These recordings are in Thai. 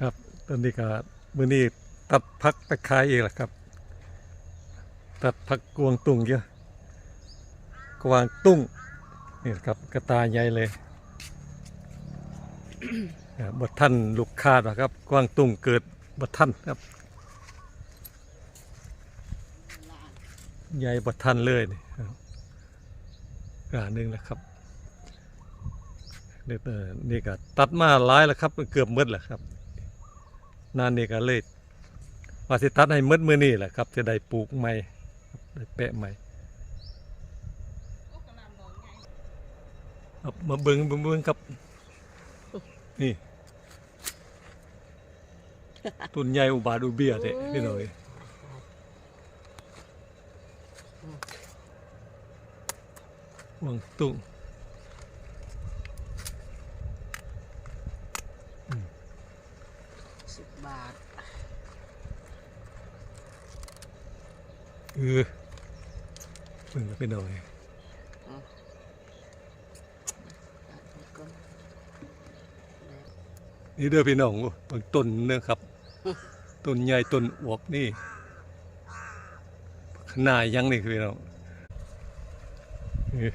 ครับตอนนี้ก็มือนี้ตัดพักตะไปขายเองแหละครับ ตัดพักกวางตุ้งเยอะกวางตุ้งนี่ครับกระตายใหญ่เลยอ่าบทท่านลูกคาดครับ กวางตุ้งเกิดบทท่านครับ ใหญ่บทท่านเลยนี่ครับกาหนึ่งแล้วครับนี่ก็ตัดมาหลายแล้วครับ เกือบหมดแล้วครับ นานนี่ก็เลยว่าสิตัดให้หมดมือนี่แหละครับ จะได้ปลูกใหม่ได้แปะใหม่มาเบิ้งเบิงเบิงครับนี่ต้นใหญ่อุบาทอุเบียเด้พี่น้อยวังตุ้ง สิบบาท เออเบิ่งพี่น้อยก็นี่เด้อพี่น้องบางต้นเนะครับต้นใหญ่ต้นอวบนี่ขนาดยังนี่คือพี่น้องเออ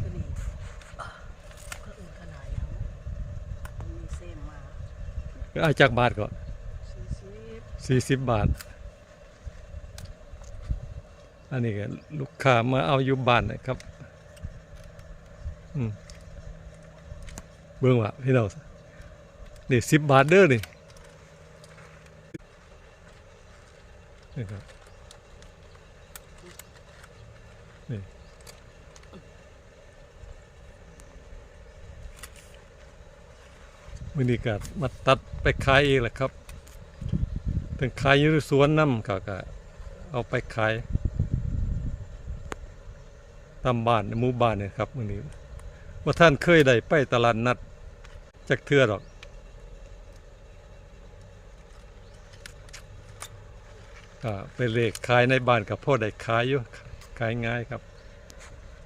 ก็ดีก็อื่นขนาดยังมันมีเส้นมาเอาจากบาทก่อนสี่สิบสี่สิบบาท อันนี้ก็ลูกค้ามาเอาอยู่บ้านนะครับเบิ่งว่าพี่น้องนี่สิบบาทเด้อนี่นี่ครับนี่มือนี้ก็มาตัดไปขายเองแหละครับเป็นขายอยู่สวนน้ำก็เอาไปขาย ตามบ้านในหมู่บ้านเนี่ยครับมื้อนี้ว่าท่านเคยได้ไปตลาดนัดจักเทื่อหรอกก็ไปเลขขายในบ้านกับพ่อได้ขายอยู่ขายง่ายครับ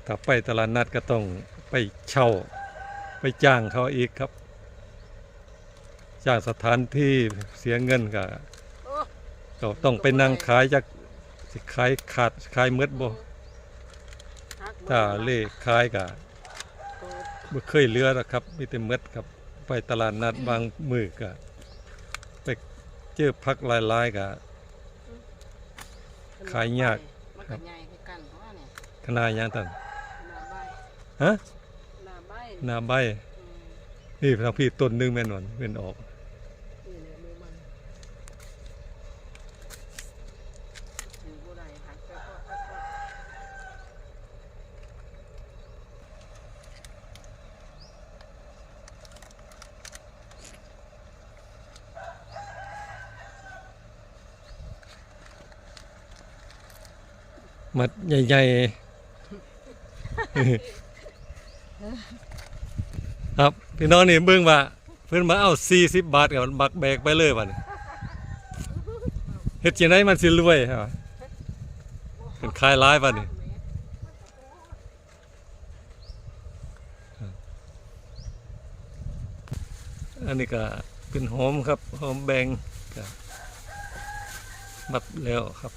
ถ้าไปตลาดนัดก็ต้องไปเช่าไปจ้างเขาอีกครับ จ้างสถานที่เสียเงินก็โอ้ก็ต้องไปนั่งขายจากสิขายขาดขายเมดบ่ฮัก ถ้าเล่ขายก็โตบ่เคยเหลือหรอกครับมีแต่เมดครับไปตลาดนัดบางมือก็ไปเจอพักหลายๆก็ขายยากมันครัก็บใหญ่คือกันเพราะว่าเนี่ยขนาดหยังตันหน้าใบฮะหน้าใบหน้าใบอืมนี่ทางพี่ต้นหนึงแม่นอนเป็นออก นี่แหละมือมันถือบ่ได้หักไปก็ก็ก็ มัดใหญ่ๆ ครับ พี่น้องนี่เบิ่งว่า เพิ่อนมาเอา40บบาทกับบักแบกไปเลยบัดนี้เฮ็ดจังไดมันสิรวยครับเป็นขายหลายบัดนี้อันนี้ก็เป็นหอมครับหอมแบงก็บัดแล้วครับ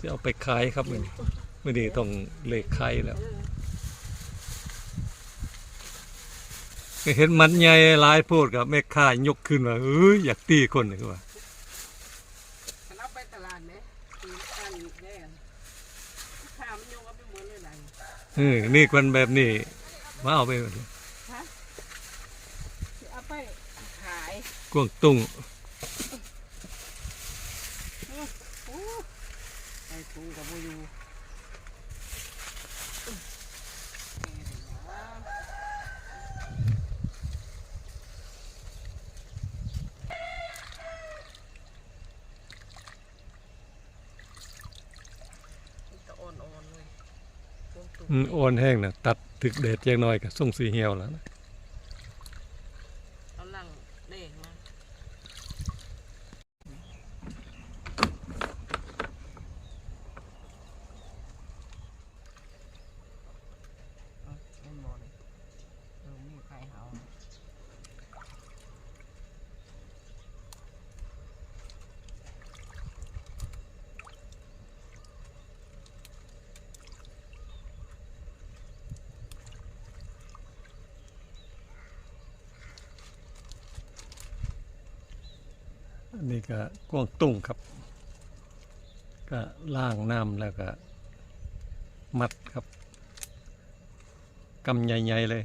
บัดที่เอาไปขายครับมือนี้มือนี้ต้องเลขขายแล้วเห็นมันใหญ่หลายโพดกับแม่ค้ายกขึ้นมาเอ้ยอยากตีคนเลยว่าฉันเอาไปตลาดเนี่ยตีกันแน่ข้าวมันโยงเอาไปหมดเลยไหนเออนี่คนแบบนี้มาเอาไปหมดเลยเอาไปขายกวางตุ้ง โอ้ไอ้ถุงกับโบอยูจะอ่อนๆเลยพวกตุ๊ก อ่อนแห้งนะตัดถึกแดดแจงน้อยก็ส่งสีเหี่ยวแล้วนะ เอาลังเด้งมาเอาเอาหมดเลยเออมีใครเอา นี่ก็กวางตุ้งครับ ก็ล่างน้ำแล้วก็ มัดครับกำใหญ่ๆเลย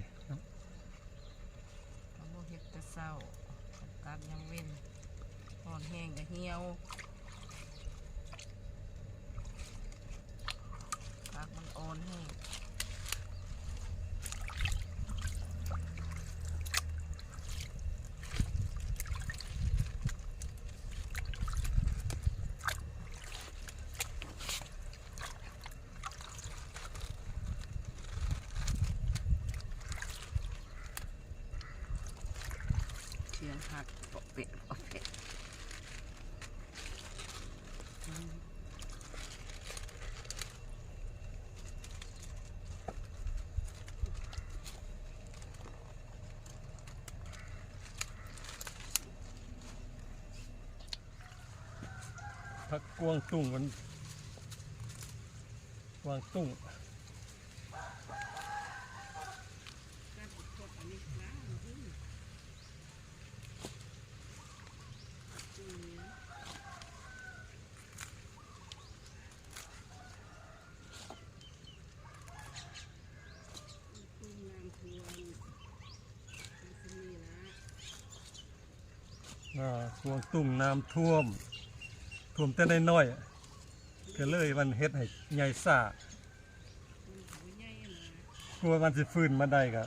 เอาบ่เฮ็ดแต่เช้าตัดยังเว้นอ่อนแห้งก็เหี่ยวปากมันอ่อนแห้ง หักปอกเป็ดปอกเป็ดพักกวางตุ้งมันกวางตุ้ง ช่วงตุ่มน้ำท่วม ท่วมแต่น้อยๆก็เลยมันเฮ็ดให้ใหญ่ซ่ากลัวมันสิฟื้นมาได้ก็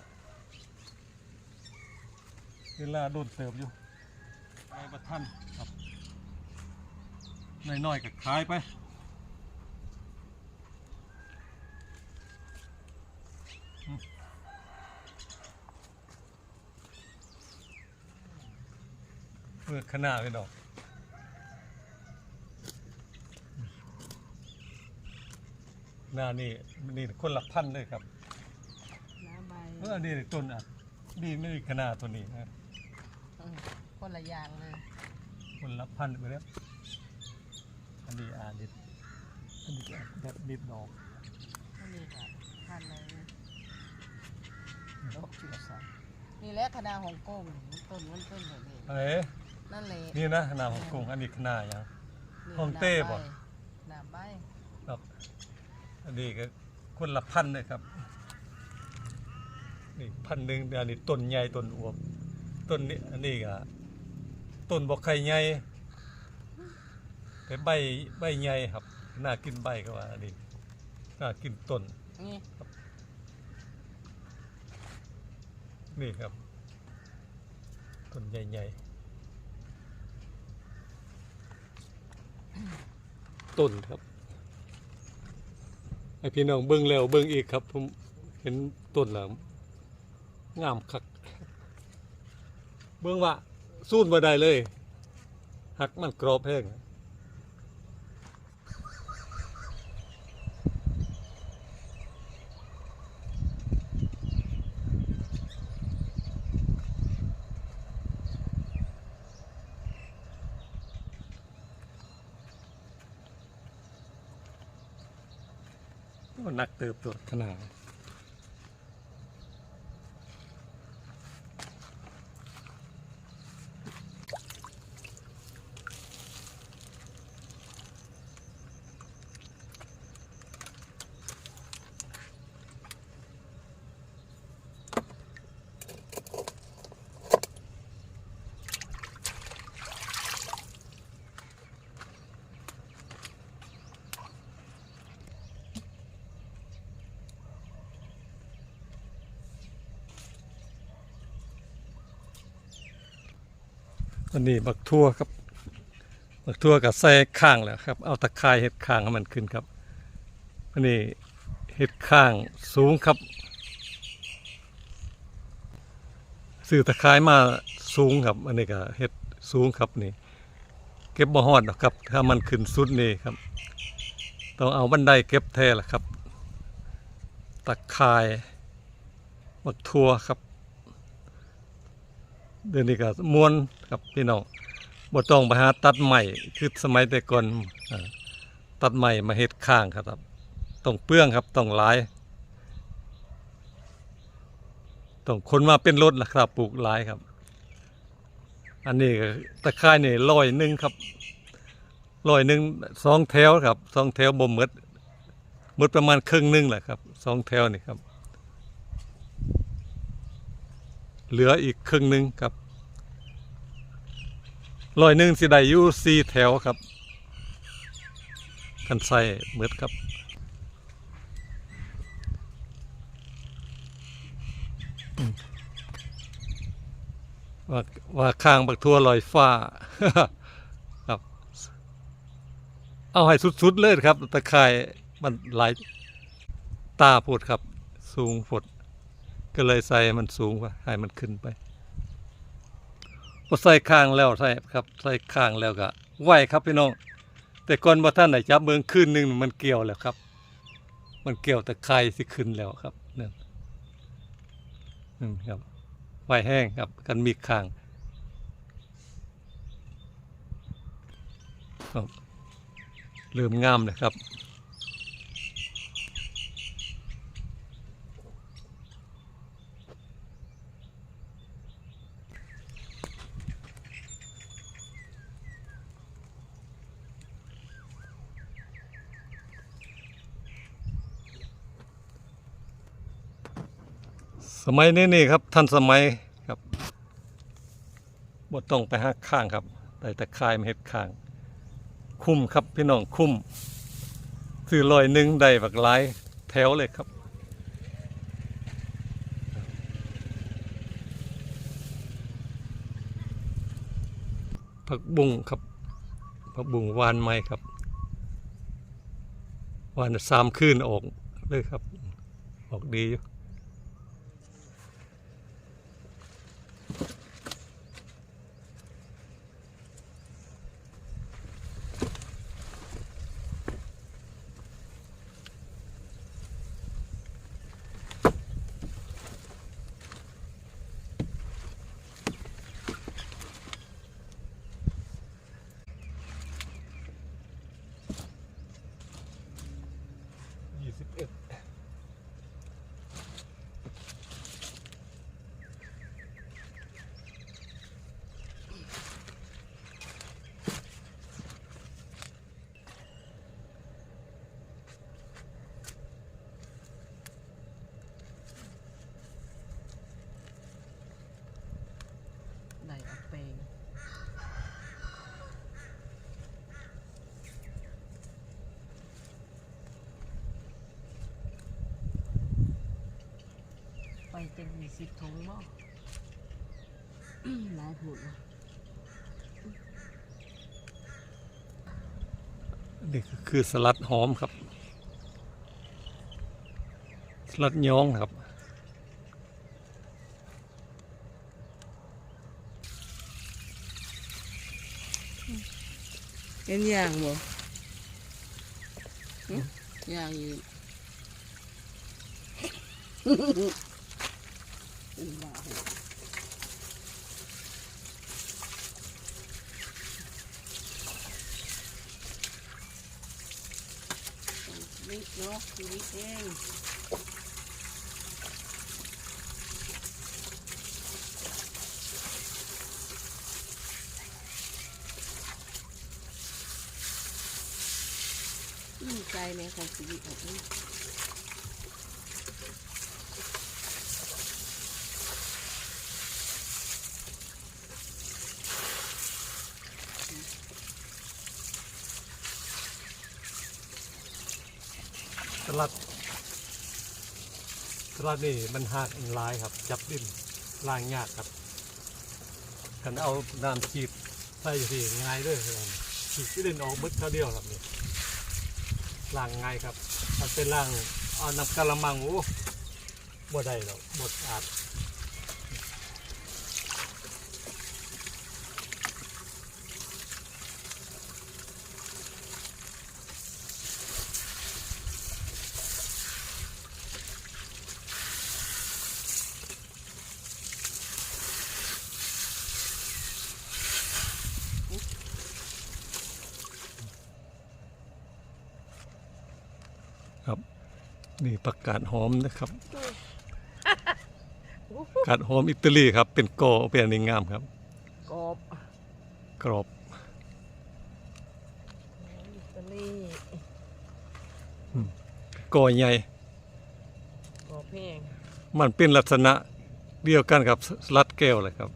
เวลาโดนเติบอยู่ไปประทันครับน้อยๆก็ขายไป เพื่อขนาดไปดอกหน้านี่นี่คนละพันเลยครับน้ำใบเอออันนี้ต้นอะนี่ไม่มีขนาดตัวนี้นะเออคนละอย่างเลย คนละพันไปแล้วอันนี้อ่านิดอันนี้อะแบบนิดดอกอันนี้ค่ะทานเลยดอกจุดสองนี่แหละคณะฮ่องกงมันต้นมันต้นแบบนี้เอ้ย นั่นแหละนี่นะขนาดของกรุงอันนี้ขนาดยังนี่ฮ่องเต้บ่ หน้าใบครับอันนี้ก็คนละพันเลยครับนี่พันหนึ่งอันนี้ต้นใหญ่ต้นอวบต้นนี้อันนี้ก็ต้นบอกไข่ใหญ่แต่ใบใบใหญ่ครับน่ากินใบก็ว่าอันนี้น่ากินต้นนี่นี่ครับต้นใหญ่ๆ ต้นครับให้พี่น้องเบิ้งแล้วเบิ้งอีกครับ ผมเห็นต้นหล้วงามคัก เบิ้งว่าสู้มาได้เลย หักมันกรอบแห้ง เติบโตขนาด อันนี้บักทั่วครับบักทั่วกับใส่ข้างแล้วครับ เอาตะไคร้เห็ดข้างให้มันขึ้นครับอันนี้เห็ดข้างสูงครับซื้อตะไคร้มาสูงครับอันนี้ก็เห็ดสูงครับนี่ เก็บบ่ฮอดหรอกครับ ถ้ามันขึ้นสุดนี่ครับ ต้องเอาบันไดเก็บแท้ละครับ ตะไคร้บักทั่วครับ เดี๋ยวนี้ก็ม้วนครับพี่น้องบ่ต้องไปหาตัดใหม่คือสมัยแต่ก่อนตัดใหม่มาเฮ็ดข้างครับ ต้องเปลื้องครับต้องหลายต้องคนมาเป็นรถล่ะครับปลูกหลายครับ อันนี้ก็ตะไคร้นี่ร้อยหนึ่งครับร้อยหนึ่งสองแถวครับสองแถวบ่หมดมดประมาณครึ่งหนึงแหละครับสองแถวนี่ครับ เหลืออีกครึ่งหนึ่งครับร้อยหนึ่งสิได้อยู่สี่แถวครับกันใส่หมดครับว่าว่าข้างบักทั่วลอยฟ้าครับ เอาให้สุดๆเลยครับตะไคร่มันหลายตาพูดครับ สูงฝด ก็เลยใส่มันสูงกว่าให้มันขึ้นไปพอใส่ข้างแล้วใส่ครับ ใส่ข้างแล้วก็ไหวครับพี่น้อง แต่ก่อนบ่ท่านไหนจับเมืองขึ้นหนึ่งมันเกี่ยวแล้วครับ มันเกี่ยวแตะไคร่สิขึ้นแล้วครับนี่ยอืมครับไหวแห้งครับ กันมีข้างครับเริ่มงามเลยครับ สมัยนี้นี่ครับทันสมัยครับบ่ต้องไปหักข้างครับแต่ตะคายมาเฮ็ดข้าง คุ้มครับพี่น้องคุ้มซื้อลอยหนึ่งได้บักหลายแถวเลยครับผักบุ้งครับผักบุ้งหวานไหมครับหวานสามคืนออกเลยครับ ออกดีอยู่ จะมีสิบถุงบ่หลายผูดเลยนี่ก็คือสลัดหอมครับ สลัดย้องครับเห็นย่างบ่หึย่างอยู่ เป็นบาหนิดเนาะชีวิตเองอืมใจแม่ของชีวิตของ สลัดนี่มันหากลายครับ จับดิ้นล่างยากครับกันเอาน้ำฉีดใส่สิง่ายด้วยครับฉีดที่เล่นออกมึดเท่าเดียวครับนี่ล่างง่ายครับมันเป็นล่างเอาน้ำกะละมังโอ้บ่ได้หรอกบ่สะอาด นี่ประกาศหอมนะครับประกาศหอมอิตาลีครับ เป็นกอเป็นอันนี้งามครับกบกรอบอิตาลีก่อใหญ่กรอบแพงมันเป็นลักษณะเดียวกันกับสลัดแก้วเลยครับ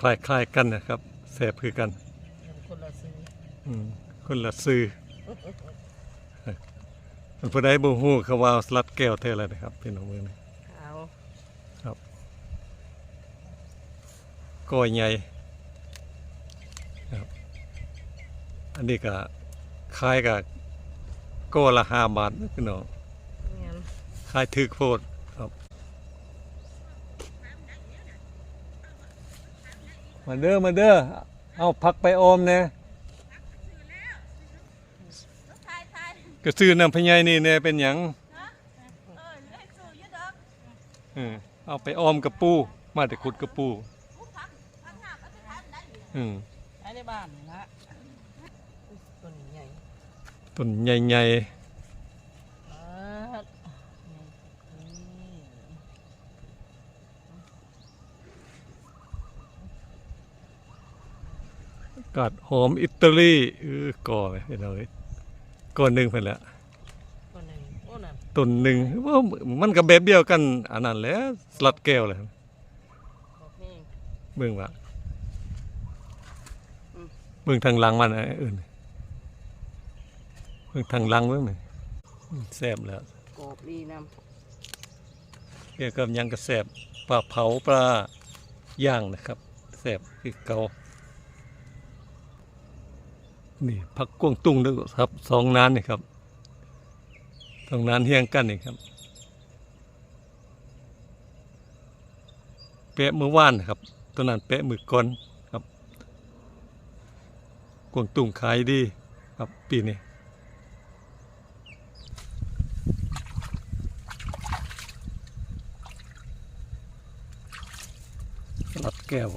คล้ายๆกันนะครับแสบคือกันเป็นคนละซื้ออืมคนละซื้อมัน ผู้ใดบ่ฮู้เขาว่าสลัดแก้วเท่าไรนะครับพี่น้องมือนี่ขาวก้อยใหญ่ครับ อันนี้ก็คล้ายกับก้อละห้าบาทนะพี่น้องเงี้ยคล้ายถึกโพดครับ มาเด้อมาเด้อเอาพักไปออมแน่ ก็ซื้อน้ำพะไยนี่แน่เป็นหยังเออเอาไปออมกับปู มาแต่ขุดกับปูอืมใช้ในบ้านนี่ละต้นใหญ่ต้นใหญ่อ่านี่ๆกาดหอมอิตาลีเออก่อไปเห็นเอาเลย ก่อนหนึ่งเพิ่นละต้นหนึ่งโอ้นั่นต้นหนึ่งว่ามันก็แบบเดียวกันอันนั้นแหละสลัดแก้วเลยกรอบแพงเบิ่งว่าอืม เบิ่งทางหลังมันอันอื่นเบิ่งทางหลังเบิ่งนี่อืมแซ่บแล้ว กรอบดีนเกี่ยวกับหยังก็แซ่บปลาเผาปลาย่างนะครับแซ่บคือเก่า นี่ผักกวงตุ้งด้วยครับสองนานนี่ครับสองนานเฮียงกันนี่ครับเปะมือว่านครับตัวนั้นเปะมือก่อนครับกวงตุ้งขายดีครับปีนี้สลัดแก้ว